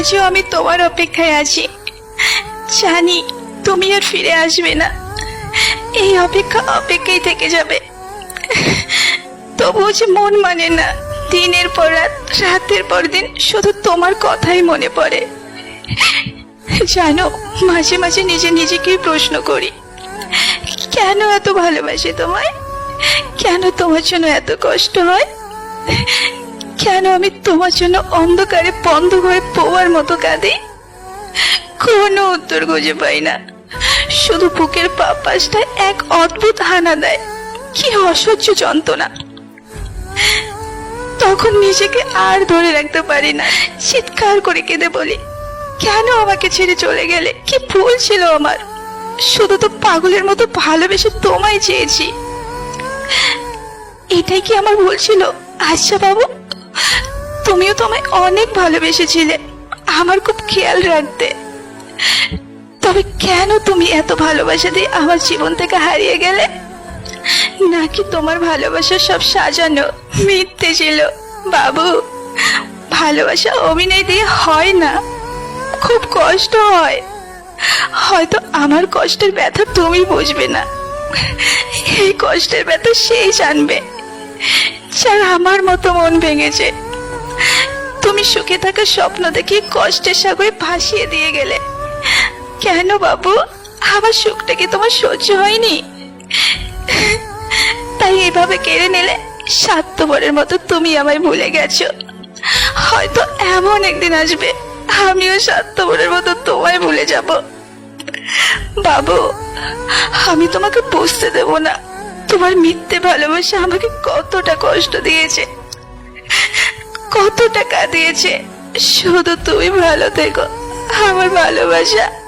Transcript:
আজও আমি তোমার অপেক্ষায় আছি। জানি তুমি আর ফিরে আসবে না। এই অপেক্ষা অপেক্ষাই থেকে যাবে। তবুও যে মন মানে না, দিনের পর রাত, রাতের পর দিন শুধু তোমার কথাই মনে পড়ে। জানো, মাঝে মাঝে নিজে নিজেকেই প্রশ্ন করি, কেন এত ভালোবাসি তোমায়? কেন তোমার জন্য এত কষ্ট হয়? কেন আমি তোমার জন্য অন্ধকারে বন্ধ হয়ে পোয়ার মতো কাঁদি? কোনো উত্তর খুঁজে পাই না। শুধু বুকের পাপাসটা এক অদ্ভুত হানা দেয়। কি অসহ্য যন্ত্রণা। তখন নিজেকে আর ধরে রাখতে পারি না। চিৎকার করে কেঁদে বলি, কেন আমাকে ছেড়ে চলে গেলে? কি ভুল ছিল আমার? শুধু তো পাগলের মতো ভালোবেসে তোমায় চেয়েছি। এটাই কি আমার ভুল ছিল? আচ্ছা বাবু তুমিও তোমায় অনেক ভালোবেসেছিলে। আমার খুব খেয়াল রাখতে। তবে কেন তুমি এত ভালোবাসা দিয়ে আমার জীবন থেকে হারিয়ে গেলে? নাকি তোমার ভালোবাসা সব সাজানো, মিথ্যে ছিল? বাবু, ভালোবাসা অভিনয় দিয়ে হয় না। খুব কষ্ট হয়। হয়তো আমার কষ্টের ব্যথা তুমি বুঝবে না। এই কষ্টের ব্যথা সেই জানবে। যার আমার মতো মন ভেঙেছে। তুমি সুখে থাকার স্বপ্ন দেখে কষ্টের সাগরে ভাসিয়ে দিয়ে গেলে। কেন বাবু? আমার সুখটা কি তোমার সহ্য হয়নি? তাই এভাবে কেড়ে নিলে স্বার্থপরের মতো তুমি আমায় ভুলে গেছো। হয়তো এমন একদিন আসবে, আমিও স্বার্থপরের মতো তোমায় ভুলে যাব। বাবু, আমি তোমাকে বুঝতে দেব না। তোমার মিথ্যে ভালোবাসা আমাকে কতটা কষ্ট দিয়েছে। কত টাকা দিয়েছে? শুধু তুমি ভালো থেকো আমার ভালোবাসা।